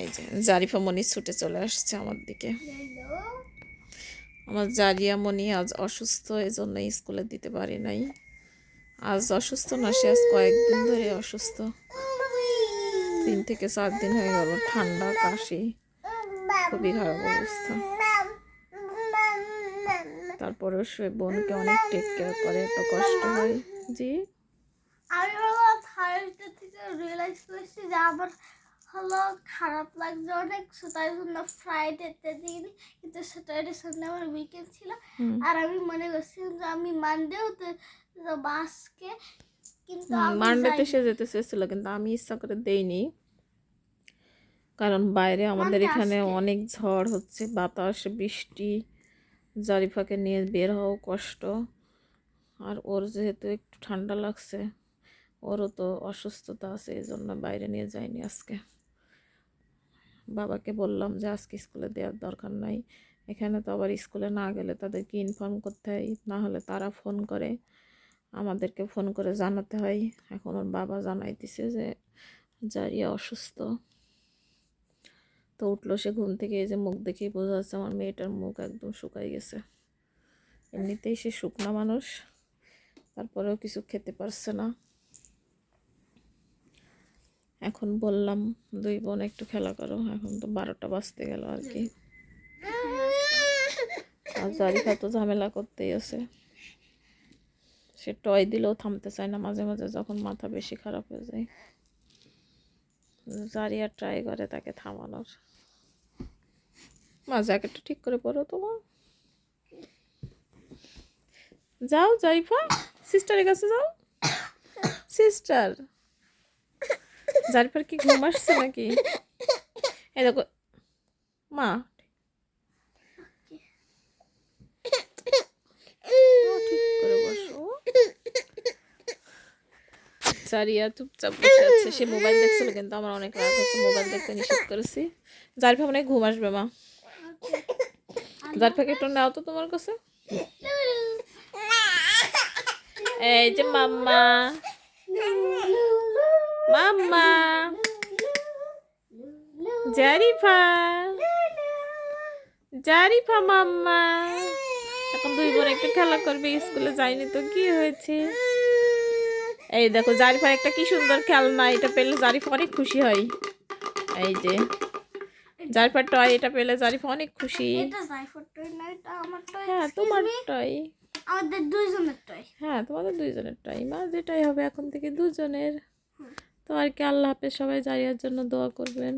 এই যে জারিফা মনি ছুটে চলে আসছে আমার দিকে। আমার জারিয়া মনি আজ অসুস্থ এই জন্য স্কুলে দিতে পারি নাই। আজ অসুস্থ না, সে আজ কয়েকদিন ধরে অসুস্থ। তিন থেকে চার দিন হয়ে গেল, ঠান্ডা, কাশি, খুবই খারাপ অবস্থা। তারপরে সে বোনকে অনেক টেক কেয়ার করে, এত কষ্ট হয়। জি? আমি রিয়েলাইজ করেছি যে আমার হলো খারাপ লাগছে অনেক। তাই জন্য ফ্রাইডেতে দিইনি কিন্তু স্যাটারডে সানডে আমার উইকেন্ড ছিল। আর আমি মনে করছিলাম যে আমি মানডেও তো বাসকে কিন্তু মানডেতে। সে যেতে চেয়েছিল কিন্তু আমি ইচ্ছা করে দেইনি। কারণ বাইরে আমাদের এখানে অনেক ঝড় হচ্ছে বাতাস বৃষ্টি জারিফাকে নিয়ে বের হওয়া কষ্ট। আর ওর যেহেতু একটু ঠান্ডা লাগছে ওরও তো অসুস্থতা আছে এই জন্য বাইরে নিয়ে যায়নি আজকে। বাবাকে বললাম যে, আজকে স্কুলে দেওয়ার দরকার নাই। এখানে তো আবার স্কুলে না গেলে তাদেরকে ইনফর্ম করতে হয়। না হলে তারা ফোন করে। আমাদেরকে ফোন করে জানাতে হয়। এখন ওর বাবা জানাইতেছে যে জারিয়া অসুস্থ। তো উঠল সে ঘুম থেকে, এই যে মুখ দেখেই বোঝা যাচ্ছে আমার মেয়েটার মুখ একদম শুকাই গেছে। এমনিতেই সে শুকনা মানুষ, তারপরেও কিছু খেতে পারছে না। এখন বললাম, দুই বোন একটু খেলা করো। এখন তো বারোটা বাজতে গেল আর কি। আর জারিফা তো ঝামেলা করতেই আছে। সে টয় দিলেও থামতে চায় না, মাঝে মাঝে যখন মাথা বেশি খারাপ হয়ে যায়। জারিয়া ট্রাই করে তাকে থামানোর। মা, জ্যাকেটটা ঠিক করে পরো তোমার যাও, জারিফা। সিস্টারের কাছে যাও। সিস্টার জারিফার কি ঘুম আসছে নাকি? এই দেখো, মা। জারিয়া চুপচাপ বসে আছে। সে মোবাইল দেখছিল, কিন্তু আমার অনেক রাগ হচ্ছে। মোবাইল দেখতে নিষেধ করেছি। জারিফা মনে ঘুম আসবে, মা। জারিফাকে একটু নাও তো তোমার কাছে। এই যে মাম্মা। জারিফা জারিফা মাম্মা। এখন দুই বোন একটু খেলা করবে স্কুলে যায়নি তো কি হয়েছে? এই দেখো জারিফার একটা কি সুন্দর খেলনা এটা পেলে জারিফা অনেক খুশি হয়। এই যে জারিফার টয় এটা পেলে জারিফা অনেক খুশি। এটা জাইফার টয় না এটা আমার টয় হ্যাঁ তোমার টয় আমাদের দুইজনের টয় হ্যাঁ তোমাদের দুইজনের টাইম আর যেটাই হবে এখন থেকে দুজনের। তো আর কি আল্লাহ হাফেজ সবাই জারিয়ার জন্য দোয়া করবেন।